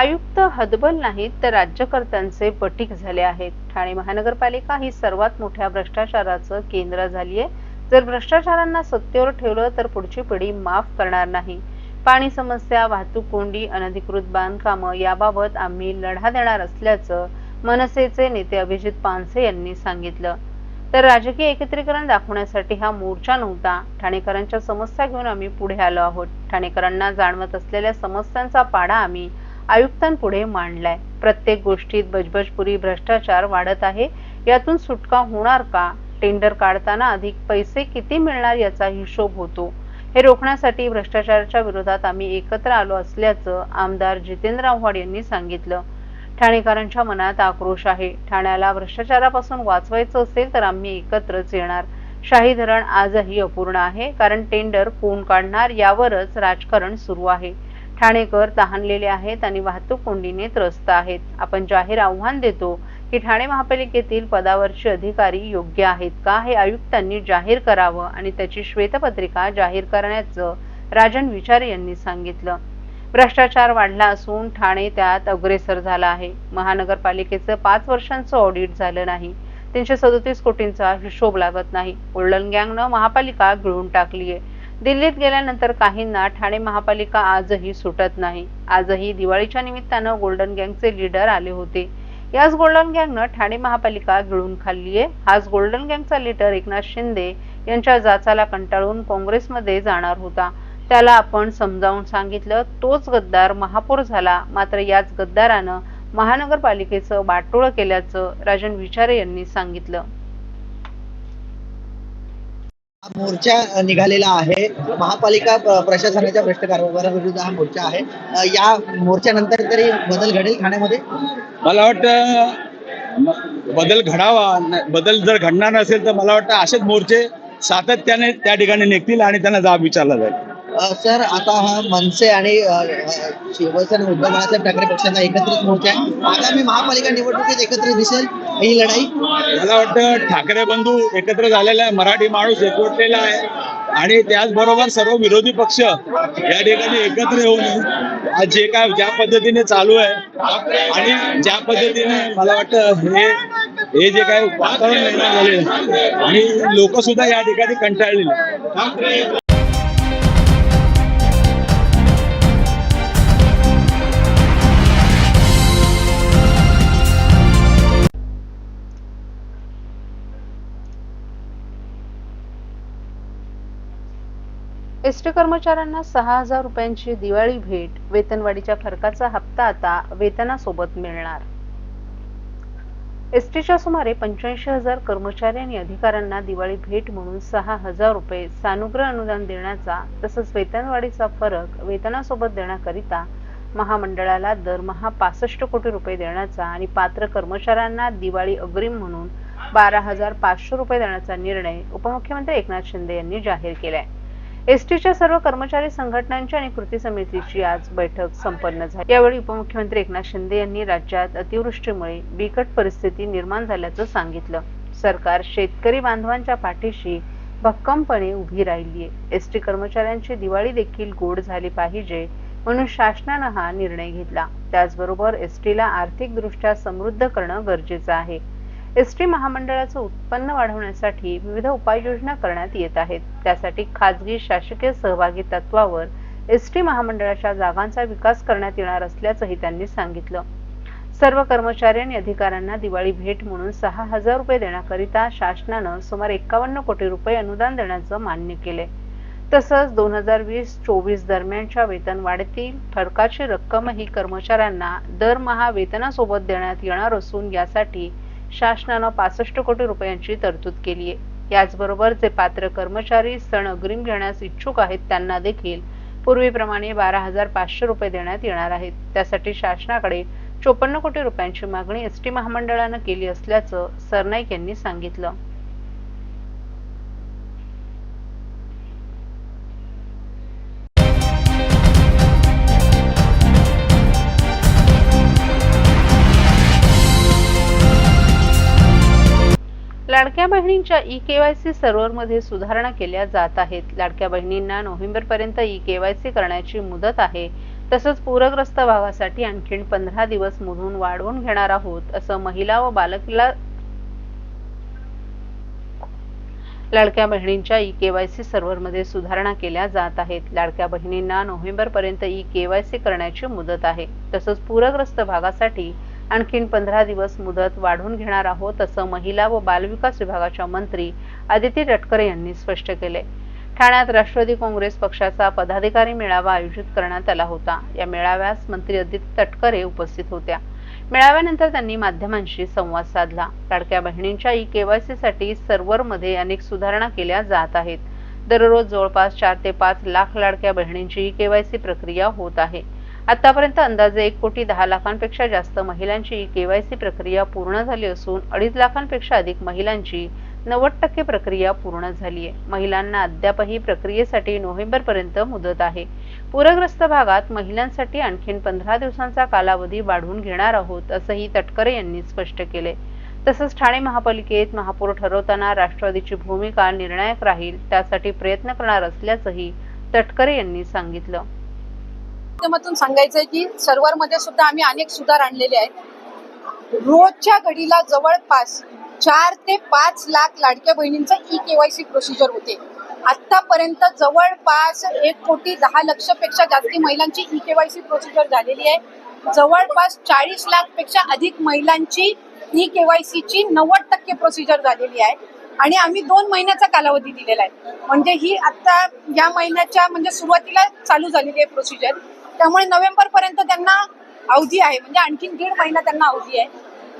आयुक्त हदबल नाहीत तर राज्यकर्त्यांचे बटीक झाले आहेत. ठाणे महानगरपालिका ही सर्वात मोठ्या भ्रष्टाचाराचं केंद्र झाली आहे जर भ्रष्टाचारांना सत्तेवर ठेवलं तर पुढची पिढी माफ करणार नाही. पाणी समस्या वाहतूक कोंडी अनधिकृत बांधकामं याबाबत आम्ही लढा देणार असल्याचं मनसेचे नेते अभिजित पानसे यांनी सांगितलं. तर राजकीय एकत्रीकरण दाखवण्यासाठी हा मोर्चा नव्हता. ठाणेकरांच्या समस्या घेऊन आम्ही पुढे आलो आहोत. ठाणेकरांना जाणवत असलेल्या समस्यांचा पाडा आम्ही आयुक्तांपुढे मांडलाय. प्रत्येक गोष्टीत बजबजपुरी भ्रष्टाचार वाढत आहे. यातून सुटका होणार का? टेंडर काढताना अधिक पैसे किती मिळणार याचा हिशोब होतो. हे रोखण्यासाठी भ्रष्टाचाराच्या विरोधात आम्ही एकत्र आलो असल्याचं आमदार जितेंद्र आव्हाड यांनी सांगितलं. ठाणेकरांच्या मनात आक्रोश आहे. ठाण्याला भ्रष्टाचारापासून वाचवायचं असेल तर आम्ही एकत्रच येणार. शाही धरण आजही अपूर्ण आहे कारण टेंडर कोण काढणार यावरच राजकारण सुरू आहे. ठाणेकर तहानलेले आहेत आणि वाहतूक कोंडीने त्रस्त आहेत. आपण जाहीर आव्हान देतो की ठाणे महापालिकेतील पदावरचे अधिकारी योग्य आहेत का हे आयुक्तांनी जाहीर करावं आणि त्याची श्वेतपत्रिका जाहीर करण्याचं राजन विचार यांनी सांगितलं. भ्रष्टाचार वाढला असून ठाणे त्यात अग्रेसर झाला आहे. महानगरपालिकेचं पाच वर्षांचं ऑडिट झालं नाही. तीनशे सदोतीस कोटींचा हिशोब लागत नाही. गोल्डन गँगनं महापालिका गिळून टाकली आहे दिल्लीत गेल्यानंतर काहींना ठाणे महापालिका आजही सुटत नाही. आजही दिवाळीच्या निमित्तानं गोल्डन गँगचे लीडर आले होते. याच गोल्डन गँगनं ठाणे महापालिका गिळून खाल्ली आहे हाच गोल्डन गँगचा लीडर एकनाथ शिंदे यांच्या जाचाला कंटाळून काँग्रेसमध्ये जाणार होता. त्याला आपण समजावून सांगितलं तोच गद्दार महापौर झाला. मात्र याच गद्दारानं महानगरपालिकेचं बाटोळं केल्याचं राजन विचारे यांनी सांगितलं. मोर्चा निघालेला आहे. महापालिका प्रशासनाच्या भ्रष्ट कारभाराविरुद्ध हा मोर्चा आहे. या मोर्चानंतर तरी बदल घडेल ठाण्यामध्ये? मला वाटतं बदल घडावा बदल जर घडणार नसेल तर मला वाटतं असेच मोर्चे सातत्याने त्या ठिकाणी निघतील आणि त्यांना जाब विचारला जाईल. सर आता हा मनसे आणि शिवसेना उद्धव बाळासाहेब ठाकरे पक्षाचा एकत्रित मोर्चा आहे. आगामी महापालिका निवडणुकीत एकत्र दिसेल? ही लढाई? मला वाटतं ठाकरे बंधू एकत्र झालेला आहे मराठी माणूस एकवटलेला आहे. आणि त्याचबरोबर सर्व विरोधी पक्ष या ठिकाणी एकत्र येऊन आज जे काय ज्या पद्धतीने चालू आहे आणि ज्या पद्धतीने मला वाटतं हे हे जे काय वातावरण निर्माण झाले आणि लोक सुद्धा या ठिकाणी कंटाळलेले आहेत. एस टी कर्मचाऱ्यांना सहा हजार रुपयांची दिवाळी भेट वेतनवाढीच्या फरकाचा हप्ता आता वेतनासोबत मिळणार एसटीच्या सुमारे पंच्याऐंशी हजार कर्मचारी आणि अधिकाऱ्यांना दिवाळी भेट म्हणून सहा हजार रुपये सानुग्रह अनुदान देण्याचा तसंच वेतनवाढीचा फरक वेतनासोबत देण्याकरिता महामंडळाला दरमहा पासष्ट कोटी रुपये देण्याचा आणि पात्र कर्मचाऱ्यांना दिवाळी अग्रिम म्हणून बारा हजार पाचशे रुपये देण्याचा निर्णय उपमुख्यमंत्री एकनाथ शिंदे यांनी जाहीर केलाय एसटीच्या सर्व कर्मचारी संघटनांची आणि कृती समितीची आज बैठक संपन्न झाली. यावेळी उपमुख्यमंत्री एकनाथ शिंदे यांनी राज्यात अतिवृष्टीमुळे बिकट परिस्थिती निर्माण झाल्याचं सांगितलं. सरकार शेतकरी बांधवांच्या पाठीशी भक्कमपणे उभी राहिलीय. एसटी कर्मचाऱ्यांची दिवाळी देखील गोड झाली पाहिजे म्हणून शासनानं हा निर्णय घेतला. त्याचबरोबर एसटीला आर्थिकदृष्ट्या समृद्ध करणं गरजेचं आहे. एस टी महामंडळाचं उत्पन्न वाढवण्यासाठी विविध उपाययोजना करण्यात येत आहेत. त्यासाठी खाजगी शासकीय सहभागी तत्वावर एस टी महामंडळाच्या जागांचा विकास करण्यात येणार असल्याचंही त्यांनी सांगितलं. सर्व कर्मचारी आणि अधिकाऱ्यांना दिवाळी भेट म्हणून सहा हजार रुपये देण्याकरिता शासनानं सुमारे एक्कावन्न कोटी रुपये अनुदान देण्याचं मान्य केले तसंच दोन हजार वीस चोवीस दरम्यानच्या वेतन वाढतील फरकाची रक्कमही कर्मचाऱ्यांना दरमहा वेतनासोबत देण्यात येणार असून यासाठी शासनानं पासष्ट कोटी रुपयांची तरतूद केली आहे. याचबरोबर जे पात्र कर्मचारी सण अग्रिम घेण्यास इच्छुक आहेत त्यांना देखील पूर्वीप्रमाणे बारा हजार पाचशे रुपये देण्यात येणार आहेत. त्यासाठी शासनाकडे चोपन्न कोटी रुपयांची मागणी एस टी महामंडळानं केली असल्याचं सरनाईक यांनी सांगितलं. लाडक्या बहिणींच्या ई केवायसी सर्व्हरमध्ये सुधारणा केल्या जात आहेत. लाडक्या बहिणींना नोव्हेंबर पर्यंत ई केवायसी करण्याची मुदत आहे. तसंच पूरग्रस्त भागासाठी आणखीन पंधरा दिवस मुदून वाढवून घेणार आहोत असं महिला व बालकला लाडक्या बहिणींच्या ई केवायसी सर्व्हरमध्ये सुधारणा केल्या जात आहेत. लाडक्या बहिणींना नोव्हेंबर पर्यंत ई केवायसी करण्याची मुदत आहे. तसंच पूरग्रस्त भागासाठी आणखीन पंधरा दिवस मुदत वाढवून घेणार आहोत असं महिला व बालविकास विभागाच्या मंत्री आदिती तटकरे यांनी स्पष्ट केले. ठाण्यात राष्ट्रवादी काँग्रेस पक्षाचा पदाधिकारी मेळावा आयोजित करण्यात आला होता. या मेळाव्यास मंत्री अदिती तटकरे उपस्थित होत्या. मेळाव्यानंतर त्यांनी माध्यमांशी संवाद साधला. लाडक्या बहिणींच्या ई केवायसी साठी सर्व्हरमध्ये अनेक सुधारणा केल्या जात आहेत. दररोज जवळपास चार ते पाच लाख लाडक्या बहिणींची ई केवायसी प्रक्रिया होत आहे. आतापर्यंत अंदाजे एक कोटी दहा लाखांपेक्षा जास्त महिलांची केवायसी प्रक्रिया पूर्ण झाली असून अडीच लाखांपेक्षा अधिक महिलांची नव्वद टक्के प्रक्रिया पूर्ण झाली आहे. महिलांना अद्यापही प्रक्रियेसाठी नोव्हेंबर पर्यंत मुदत आहे. पूरग्रस्त भागात महिलांसाठी आणखीन पंधरा दिवसांचा कालावधी वाढवून घेणार आहोत असंही तटकरे यांनी स्पष्ट केले. तसंच ठाणे महापालिकेत महापौर ठरवताना राष्ट्रवादीची भूमिका निर्णायक राहील त्यासाठी प्रयत्न करणार असल्याचंही तटकरे यांनी सांगितलं. माध्यमातून सांगायचंय की सर्व्हरमध्ये सुद्धा आम्ही अनेक सुधार आणलेले आहेत. रोजच्या घडीला जवळपास चार ते पाच लाख लाडक्या बहिणींचं ई केवायसी प्रोसिजर होते. आतापर्यंत जवळपास एक कोटी दहा लक्षपेक्षा जास्ती महिलांची ई केवायसी प्रोसिजर झालेली आहे. जवळपास चाळीस लाखपेक्षा अधिक महिलांची ई केवायसीची नव्वद टक्के प्रोसिजर झालेली आहे. आणि आम्ही दोन महिन्याचा कालावधी दिलेला आहे. म्हणजे ही आता या महिन्याच्या म्हणजे सुरुवातीला चालू झालेली आहे प्रोसिजर त्यामुळे नोव्हेंबर पर्यंत त्यांना अवधी आहे. म्हणजे आणखीन दीड महिना त्यांना अवधी आहे.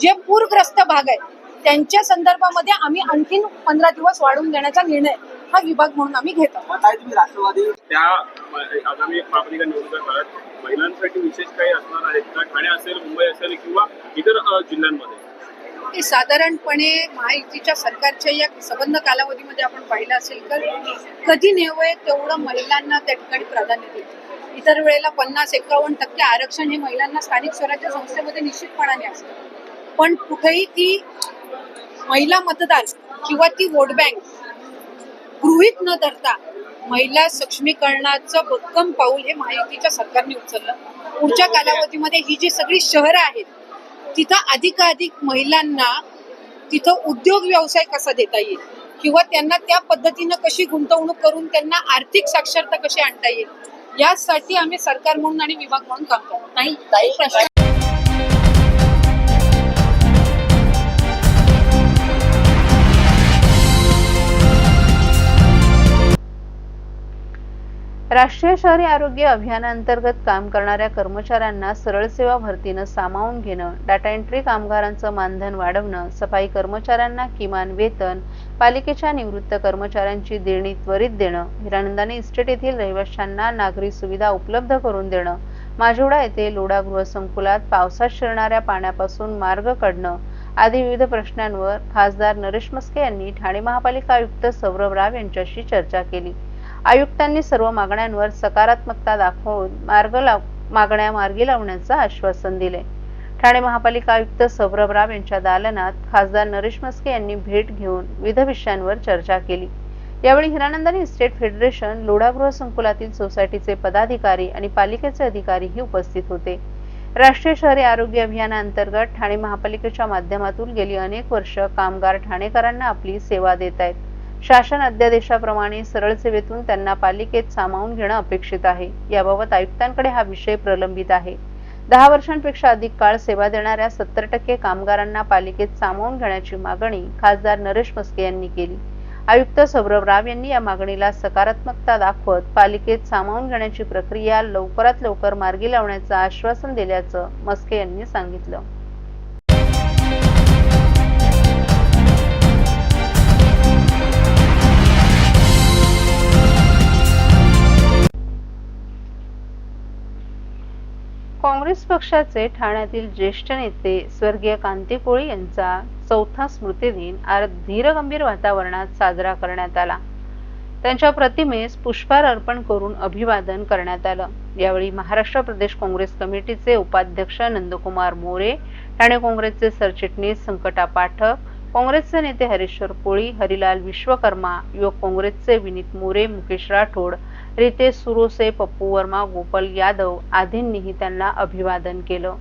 जे पूरग्रस्त भाग आहेत त्यांच्या संदर्भामध्ये आम्ही आणखीन पंधरा दिवस वाढवून देण्याचा निर्णय हा विभाग म्हणून आम्ही घेतो काय तुम्ही राष्ट्रवादी? त्या म- आगामी महापालिका निवडणुका काळात महिलांसाठी विशेष काही असणार आहेत का? ठाणे असेल मुंबई असेल किंवा इतर अ, जिल्ह्यांमध्ये? की साधारणपणे महायुतीच्या सरकारच्या या संबंध कालावधीमध्ये आपण पाहिलं असेल तर कधी नेवय तेवढं महिलांना त्या ठिकाणी प्राधान्य देते इतर वेळेला पन्नास एकावन्न टक्के आरक्षण हे महिलांना स्थानिक स्वराज्य संस्थेमध्ये निश्चितपणाने असतं. पण कुठेही ती महिला मतदार किंवा ती वोट बँक गृहीत न धरता महिला सक्षमीकरणाचं भक्कम पाऊल हे महायुतीच्या सरकारने उचललं. पुढच्या कालावधीमध्ये ही जी सगळी शहरं आहेत तिथं अधिकाधिक महिलांना तिथं उद्योग व्यवसाय कसा देता येईल? किंवा त्यांना त्या पद्धतीनं कशी गुंतवणूक करून त्यांना आर्थिक साक्षरता कशी आणता येईल? यासाठी आम्ही सरकार म्हणून आणि विभाग म्हणून काम करतो. नाही काही प्रश्न राष्ट्रीय शहरी आरोग्य अभियानांतर्गत काम करणाऱ्या कर्मचाऱ्यांना सरळ सेवा भरतीनं सामावून घेणं डाटा एंट्री कामगारांचं मानधन वाढवणं सफाई कर्मचाऱ्यांना किमान वेतन पालिकेच्या निवृत्त कर्मचाऱ्यांची देणी त्वरित देणं हिरानंदाने इस्टेट येथील रहिवाशांना नागरी सुविधा उपलब्ध करून देणं माजोडा येथे लोढा गृहसंकुलात पावसात शिरणाऱ्या पाण्यापासून मार्ग काढणं आदी विविध प्रश्नांवर खासदार नरेश मस्के यांनी ठाणे महापालिका आयुक्त सौरभ राव यांच्याशी चर्चा केली. आयुक्तांनी सर्व मागण्यांवर सकारात्मकता दाखवून मार्ग लाव मागण्या मार्गी लावण्याचं आश्वासन दिले. ठाणे महापालिका आयुक्त सौरभ राव यांच्या दालनात खासदार नरेश मस्के यांनी भेट घेऊन विविध विषयांवर चर्चा केली. यावेळी हिरानंदानी इस्टेट फेडरेशन लोढागृह संकुलातील सोसायटीचे पदाधिकारी आणि पालिकेचे अधिकारीही उपस्थित होते. राष्ट्रीय शहरी आरोग्य अभियानाअंतर्गत ठाणे महापालिकेच्या माध्यमातून गेली अनेक वर्ष कामगार ठाणेकरांना आपली सेवा देत आहेत. शासन अध्यादेशाप्रमाणे सरळ सेवेतून त्यांना पालिकेत सामावून घेणं अपेक्षित आहे. याबाबत आयुक्तांकडे हा विषय प्रलंबित आहे. दहा वर्षांपेक्षा अधिक काळ सेवा देणाऱ्या सत्तर टक्के कामगारांना पालिकेत सामावून घेण्याची मागणी खासदार नरेश मस्के यांनी केली. आयुक्त सौरभ राव यांनी या मागणीला सकारात्मकता दाखवत पालिकेत सामावून घेण्याची प्रक्रिया लवकरात लवकर मार्गी लावण्याचं आश्वासन दिल्याचं मस्के यांनी सांगितलं. काँग्रेस पक्षाचे ठाण्यातील ज्येष्ठ नेते स्वर्गीय कांती कोळी यांचा चौथा स्मृतिदिन आज धीरगंभीर वातावरणात साजरा करण्यात आला. त्यांच्या प्रतिमेस पुष्पार अर्पण करून अभिवादन करण्यात आलं. यावेळी महाराष्ट्र प्रदेश काँग्रेस कमिटीचे उपाध्यक्ष नंदकुमार मोरे ठाणे काँग्रेसचे सरचिटणीस संकटा पाठक काँग्रेसचे नेते हरेश्वर कोळी हरिलाल विश्वकर्मा युवक काँग्रेसचे विनीत मोरे मुकेश राठोड रितेश सुरोसे पप्पू वर्मा गोपाल यादव आदींनीही त्यांना अभिवादन केलं.